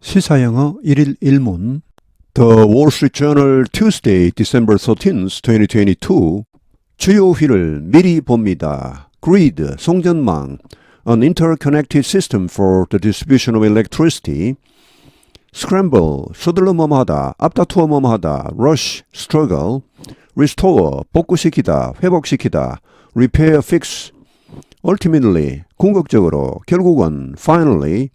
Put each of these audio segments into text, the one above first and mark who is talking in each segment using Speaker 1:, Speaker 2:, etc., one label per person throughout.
Speaker 1: 시사영어 1일 1문 The Wall Street Journal Tuesday, December 13th, 2022 주요 휘를 미리 봅니다. Grid, 송전망 An interconnected system for the distribution of electricity Scramble, 서둘러 뭐뭐하다, 앞다투어 뭐뭐하다 Rush, struggle Restore, 복구시키다, 회복시키다 Repair, fix Ultimately, 궁극적으로, 결국은 Finally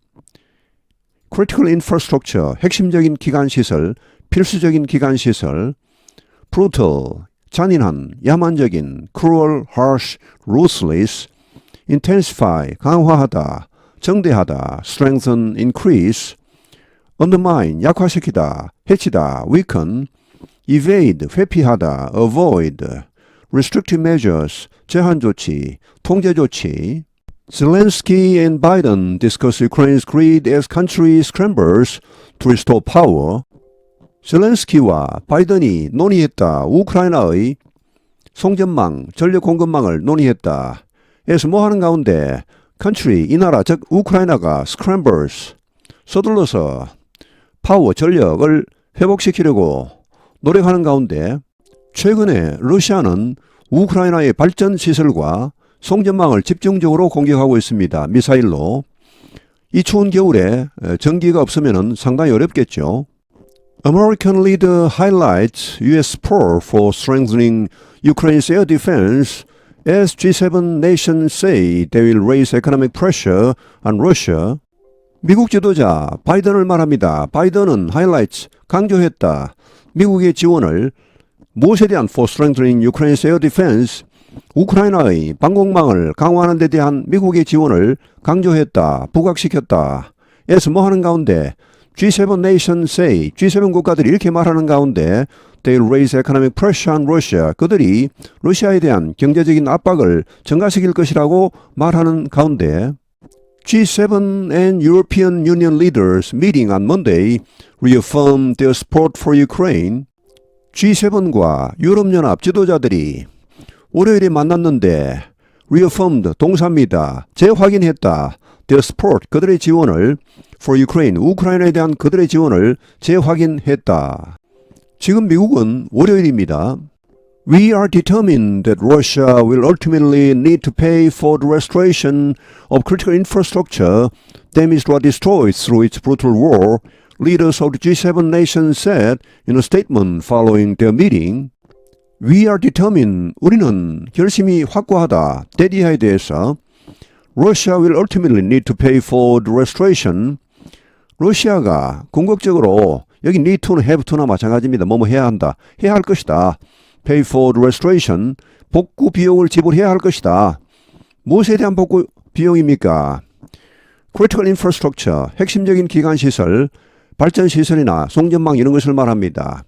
Speaker 1: critical infrastructure, 핵심적인 기관 시설, 필수적인 기관 시설, brutal, 잔인한, 야만적인, cruel, harsh, ruthless, intensify, 강화하다, 정대하다, strengthen, increase, undermine, 약화시키다, 해치다, weaken, evade, 회피하다, avoid, restrictive measures, 제한 조치, 통제 조치, Zelensky and Biden discuss Ukraine's greed as country scrambles to restore power. 젤렌스키와 바이든이 논의했다. 우크라이나의 송전망, 전력 공급망을 논의했다. 에서 뭐 하는 가운데 country, 이 나라, 즉 우크라이나가 scrambles, 서둘러서 파워, 전력을 회복시키려고 노력하는 가운데 최근에 러시아는 우크라이나의 발전 시설과 송전망을 집중적으로 공격하고 있습니다. 미사일로. 이 추운 겨울에 전기가 없으면 상당히 어렵겠죠. American leader highlights U.S. support for strengthening Ukraine's air defense as G7 nations say they will raise economic pressure on Russia. 미국 지도자 바이든을 말합니다. 바이든은 highlights 강조했다. 미국의 지원을 무엇에 대한 for strengthening Ukraine's air defense 우크라이나의 방공망을 강화하는 데 대한 미국의 지원을 강조했다, 부각시켰다. 에서 뭐 하는 가운데 G7 nation say, G7 국가들이 이렇게 말하는 가운데 they'll raise economic pressure on Russia. 그들이 러시아에 대한 경제적인 압박을 증가시킬 것이라고 말하는 가운데 G7 and European Union leaders meeting on Monday reaffirmed their support for Ukraine. G7과 유럽연합 지도자들이 월요일에 만났는데 reaffirmed 동사입니다. 재확인했다. their support 그들의 지원을 for Ukraine 우크라이나에 대한 그들의 지원을 재확인했다. 지금 미국은 월요일입니다. We are determined that Russia will ultimately need to pay for the restoration of critical infrastructure damaged or destroyed through its brutal war, leaders of the G7 nations said in a statement following their meeting. We are determined. 우리는 결심이 확고하다. 데디아에 대해서 Russia will ultimately need to pay for the restoration. 러시아가 궁극적으로 여기 need to는 have to나 마찬가지입니다. 뭐뭐 해야 한다. 해야 할 것이다. pay for the restoration. 복구 비용을 지불해야 할 것이다. 무엇에 대한 복구 비용입니까? critical infrastructure. 핵심적인 기관 시설, 발전 시설이나 송전망 이런 것을 말합니다.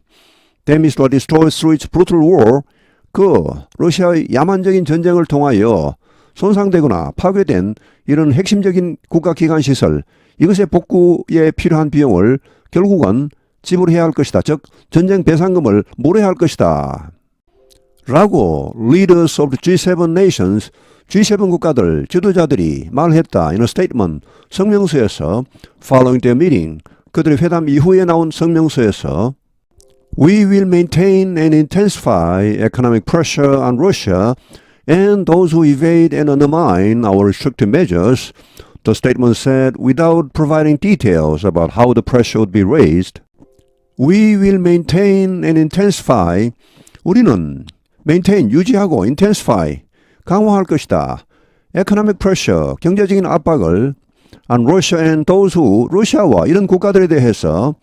Speaker 1: Destroyed through its brutal war. 그 러시아의 야만적인 전쟁을 통하여 손상되거나 파괴된 이런 핵심적인 국가기관 시설 이것의 복구에 필요한 비용을 결국은 지불해야 할 것이다. 즉 전쟁 배상금을 물어야 할 것이다. 라고 leaders of the G7 nations G7 국가들 지도자들이 말했다. a statement 성명서에서 following their meeting 그들의 회담 이후에 나온 성명서에서 We will maintain and intensify economic pressure on Russia and those who evade and undermine our restrictive measures, the statement said without providing details about how the pressure would be raised. We will maintain and intensify. 우리는 maintain 유지하고 intensify 강화할 것이다. economic pressure 경제적인 압박을 on Russia and those who 러시아와 이런 국가들에 대해서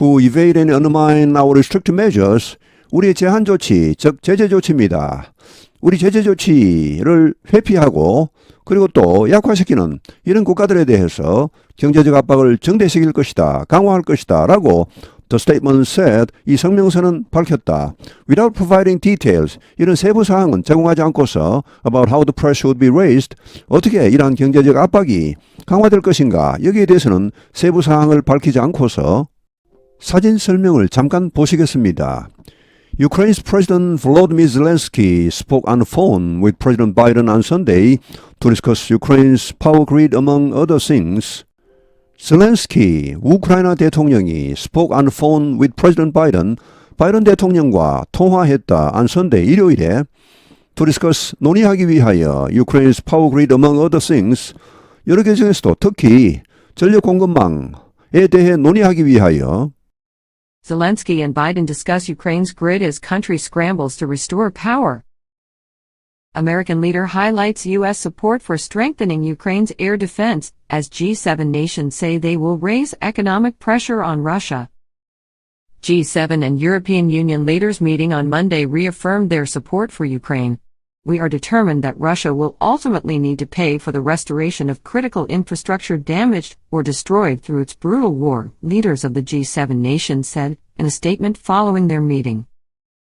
Speaker 1: who evade and undermine our restrictive measures 우리의 제한 조치 즉 제재 조치입니다. 우리 제재 조치를 회피하고 그리고 또 약화시키는 이런 국가들에 대해서 경제적 압박을 정대시킬 것이다. 강화할 것이다. 라고 The statement said 이 성명서는 밝혔다. Without providing details 이런 세부 사항은 제공하지 않고서 about how the pressure would be raised 어떻게 이러한 경제적 압박이 강화될 것인가 여기에 대해서는 세부 사항을 밝히지 않고서 사진 설명을 잠깐 보시겠습니다. Ukraine's President Volodymyr Zelensky spoke on the phone with President Biden on Sunday to discuss Ukraine's power grid among other things. 셀렌스키 우크라이나 대통령이 spoke on the phone with President Biden, 바이든 대통령과 통화했다 on Sunday 일요일에 to discuss 논의하기 위하여 Ukraine's power grid among other things 여러 개 중에서도 특히 전력 공급망에 대해 논의하기 위하여
Speaker 2: Zelensky and Biden discuss Ukraine's grid as country scrambles to restore power. American leader highlights U.S. support for strengthening Ukraine's air defense as G7 nations say they will raise economic pressure on Russia. G7 and European Union leaders meeting on Monday reaffirmed their support for Ukraine We are determined that Russia will ultimately need to pay for the restoration of critical infrastructure damaged or destroyed through its brutal war, leaders of the G7 nations said in a statement following their meeting.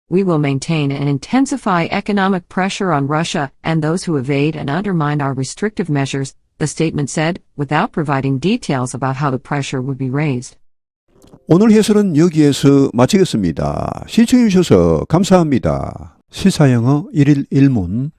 Speaker 2: We will maintain and intensify economic pressure on Russia and those who evade and undermine our restrictive measures, the statement said, without providing details about how the pressure would be raised.
Speaker 1: 오늘 해설은 여기에서 마치겠습니다. 시청해 주셔서 감사합니다. 시사영어 1일 1문